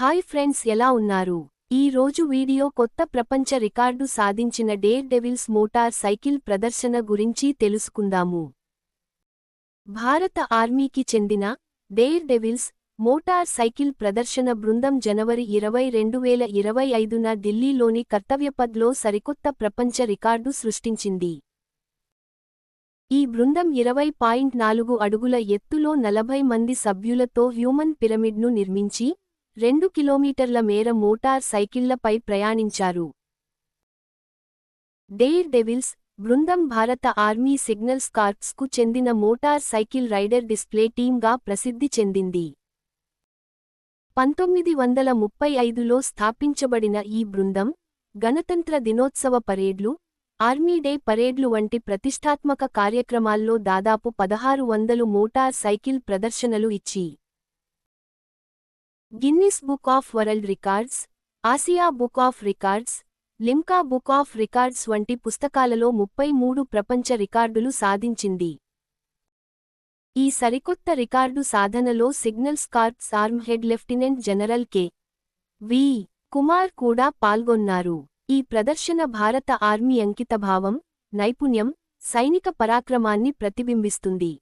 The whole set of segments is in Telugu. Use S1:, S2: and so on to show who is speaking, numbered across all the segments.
S1: హాయ్ ఫ్రెండ్స్ ఎలా ఉన్నారు? ఈ రోజు వీడియో కొత్త ప్రపంచ రికార్డు సాధించిన డేర్ డెవిల్స్ మోటార్ సైకిల్ ప్రదర్శన గురించి తెలుసుకుందాము. భారత ఆర్మీకి చెందిన డేర్ డెవిల్స్ మోటార్ సైకిల్ ప్రదర్శన బృందం జనవరి ఇరవై రెండు వేల ఇరవై ఐదున ఢిల్లీలోని కర్తవ్యపథ్లో సరికొత్త ప్రపంచ రికార్డు సృష్టించింది. ఈ బృందం ఇరవై పాయింట్ నాలుగు అడుగుల ఎత్తులో నలభై మంది సభ్యులతో హ్యూమన్ పిరమిడ్ను నిర్మించి రెండు కిలోమీటర్ల మేర మోటార్ సైకిళ్ళపై ప్రయాణించారు. డేర్ డెవిల్స్ బృందం భారత ఆర్మీ సిగ్నల్స్ కార్ప్స్కు చెందిన మోటార్ సైకిల్ రైడర్ డిస్ప్లే టీంగా ప్రసిద్ధి చెందింది. పంతొమ్మిది వందల ముప్పై ఐదులో స్థాపించబడిన ఈ బృందం గణతంత్ర దినోత్సవ పరేడ్లు ఆర్మీ డే పరేడ్లు వంటి ప్రతిష్టాత్మక కార్యక్రమాల్లో దాదాపు పదహారు వందలు మోటార్ సైకిల్ ప్రదర్శనలు ఇచ్చి Guinness book of world records Asia book of records Limca book of records వంటి పుస్తకాలలో ముప్పై మూడు ప్రపంచ రికార్డులు సాధించింది. ఈ సరికొత్త రికార్డు సాధనలో signals corps arm head lieutenant general K. V. Kumar కూడా పాల్గొన్నారు. ఈ ప్రదర్శన భారత ఆర్మీ అంకితభావం నైపుణ్యం సైనిక పరాక్రమాన్ని ప్రతిబింబిస్తుంది.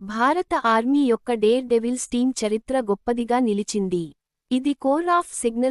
S1: భారత ఆర్మీ యొక్క డేర్ డెవిల్స్ టీం చరిత్ర గొప్పదిగా నిలిచింది. ఇది కోర్ ఆఫ్ సిగ్నల్